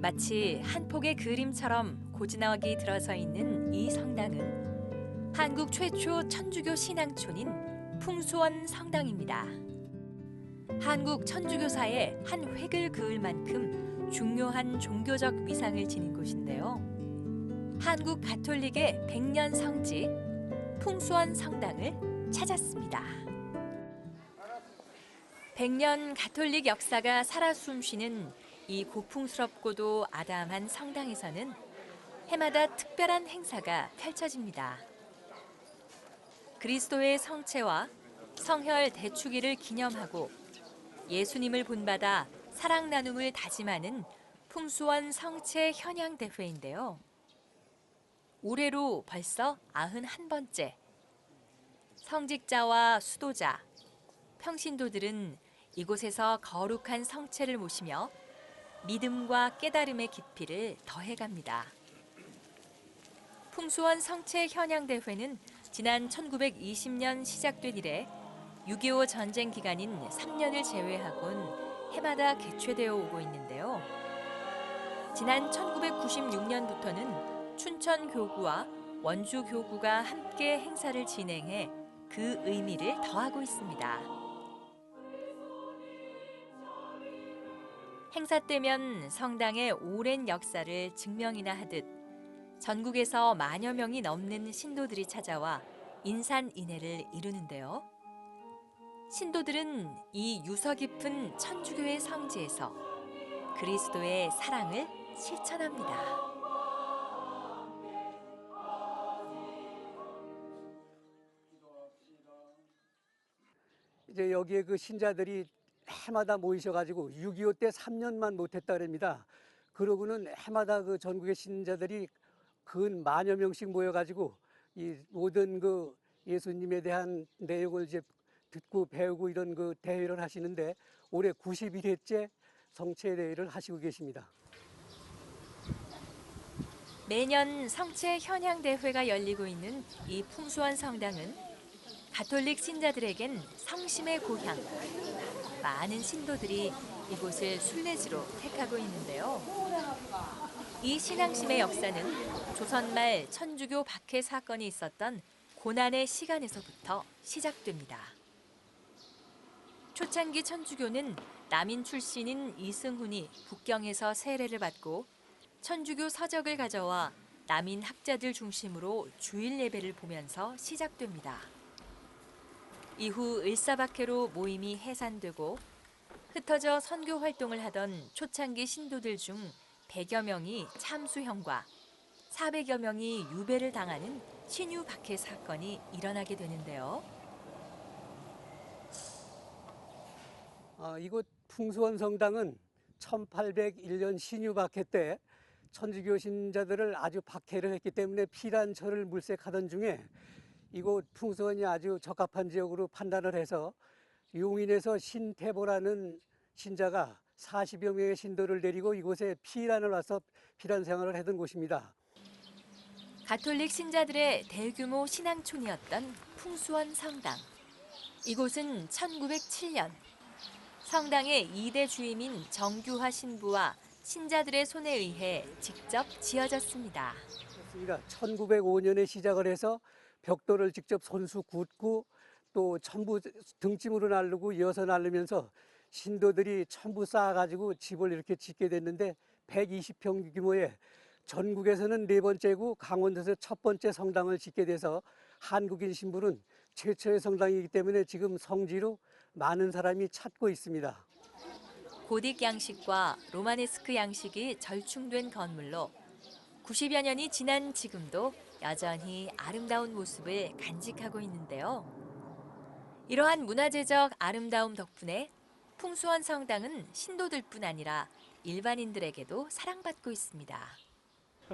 마치 한 폭의 그림처럼 고즈넉이 들어서 있는 이 성당은 한국 최초 천주교 신앙촌인 풍수원 성당입니다. 한국 천주교사의 한 획을 그을 만큼 중요한 종교적 위상을 지닌 곳인데요. 한국 가톨릭의 백년 성지 풍수원 성당을 찾았습니다. 백년 가톨릭 역사가 살아 숨쉬는 이 고풍스럽고도 아담한 성당에서는 해마다 특별한 행사가 펼쳐집니다. 그리스도의 성체와 성혈 대축일을 기념하고 예수님을 본받아 사랑 나눔을 다짐하는 풍수원 성체 현양 대회인데요. 올해로 벌써 91번째. 성직자와 수도자, 평신도들은 이곳에서 거룩한 성체를 모시며 믿음과 깨달음의 깊이를 더해갑니다. 풍수원 성체 현양 대회는 지난 1920년 시작된 이래 6.25 전쟁 기간인 3년을 제외하곤 해마다 개최되어 오고 있는데요. 지난 1996년부터는 춘천 교구와 원주 교구가 함께 행사를 진행해 그 의미를 더하고 있습니다. 행사 때면 성당의 오랜 역사를 증명이나 하듯 전국에서 만여 명이 넘는 신도들이 찾아와 인산인해를 이루는데요. 신도들은 이 유서 깊은 천주교의 성지에서 그리스도의 사랑을 실천합니다. 이제 여기에 그 신자들이 해마다 모이셔가지고 6.25 때 3년만 못했다 그럽니다. 그러고는 해마다 그 전국의 신자들이 근 만여 명씩 모여가지고 이 모든 그 예수님에 대한 내용을 이제 듣고 배우고 이런 그 대회를 하시는데 올해 91회째 성체 대회를 하시고 계십니다. 매년 성체 현양 대회가 열리고 있는 이 풍수원 성당은 가톨릭 신자들에겐 성심의 고향. 많은 신도들이 이곳을 순례지로 택하고 있는데요. 이 신앙심의 역사는 조선 말 천주교 박해 사건이 있었던 고난의 시간에서부터 시작됩니다. 초창기 천주교는 남인 출신인 이승훈이 북경에서 세례를 받고 천주교 서적을 가져와 남인 학자들 중심으로 주일 예배를 보면서 시작됩니다. 이후 을사박해로 모임이 해산되고 흩어져 선교 활동을 하던 초창기 신도들 중 100여 명이 참수형과 400여 명이 유배를 당하는 신유 박해 사건이 일어나게 되는데요. 아, 이곳 풍수원 성당은 1801년 신유 박해 때 천주교 신자들을 아주 박해를 했기 때문에 피란처를 물색하던 중에 이곳 풍수원이 아주 적합한 지역으로 판단을 해서 용인에서 신태보라는 신자가 40여 명의 신도를 데리고 이곳에 피란을 와서 피란 생활을 하던 곳입니다. 가톨릭 신자들의 대규모 신앙촌이었던 풍수원 성당. 이곳은 1907년 성당의 2대 주임인 정규화 신부와 신자들의 손에 의해 직접 지어졌습니다. 그렇습니다. 1905년에 시작을 해서 벽돌을 직접 손수 굽고 또 전부 등짐으로 나르고 이어서 나르면서 신도들이 전부 쌓아가지고 집을 이렇게 짓게 됐는데 120평 규모의 전국에서는 네 번째고 강원도에서 첫 번째 성당을 짓게 돼서 한국인 신부는 최초의 성당이기 때문에 지금 성지로 많은 사람이 찾고 있습니다. 고딕 양식과 로마네스크 양식이 절충된 건물로 90여 년이 지난 지금도 여전히 아름다운 모습을 간직하고 있는데요. 이러한 문화재적 아름다움 덕분에 풍수원 성당은 신도들뿐 아니라 일반인들에게도 사랑받고 있습니다.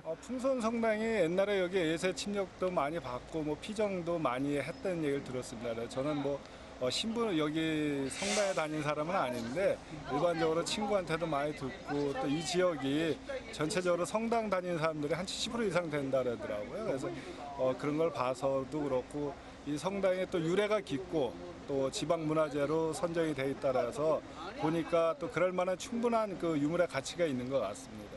어, 풍선 성당이 옛날에 여기 예세 침략도 많이 받고 뭐 피정도 많이 했다는 얘기를 들었습니다. 저는 뭐 어, 신부 여기 성당에 다닌 사람은 아닌데 일반적으로 친구한테도 많이 듣고 또 이 지역이 전체적으로 성당 다니는 사람들이 한 70% 이상 된다 그러더라고요. 그래서 어, 그런 걸 봐서도 그렇고 이 성당에 또 유래가 깊고 또 지방 문화재로 선정이 돼 있다라서 보니까 또 그럴 만한 충분한 그 유물의 가치가 있는 것 같습니다.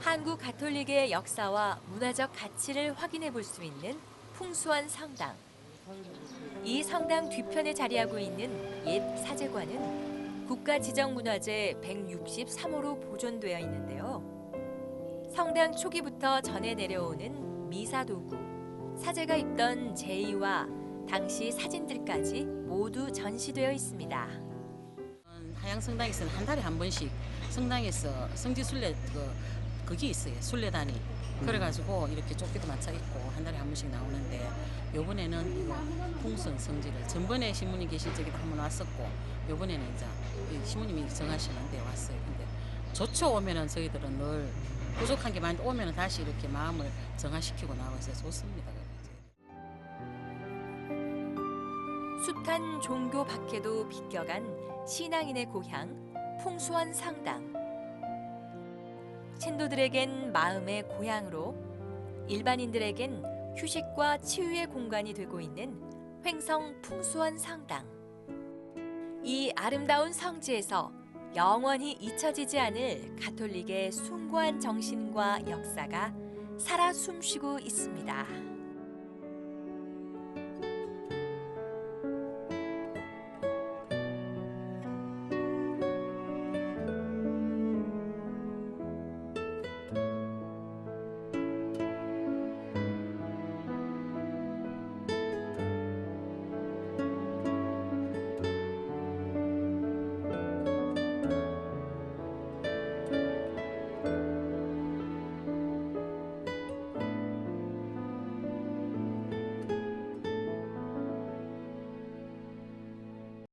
한국 가톨릭의 역사와 문화적 가치를 확인해 볼 수 있는 풍수한 성당. 이 성당 뒤편에 자리하고 있는 옛 사제관은 국가지정문화재 163호로 보존되어 있는데요. 성당 초기부터 전해 내려오는 미사 도구, 사제가 입던 제의와 당시 사진들까지 모두 전시되어 있습니다. 하양 성당에서는 한 달에 한 번씩 성당에서 성지 순례 그 그게 있어요 순례단이 그래가지고 이렇게 조끼도 맞춰 입고 한 달에 한 번씩 나오는데 요번에는 이거 풍선 성지를 전번에 신부님 계실 적에도 한번 왔었고 요번에는 이제 이 신부님이 정하시는데 왔어요 근데 좋죠 오면은 저희들은 늘 부족한 게 많은데 오면은 다시 이렇게 마음을 정화시키고 나와서 좋습니다. 숱한 종교 밖에도 비껴간 신앙인의 고향 풍수원 상당. 신도들에겐 마음의 고향으로 일반인들에겐 휴식과 치유의 공간이 되고 있는 횡성 풍수원 상당. 이 아름다운 성지에서 영원히 잊혀지지 않을 가톨릭의 숭고한 정신과 역사가 살아 숨쉬고 있습니다.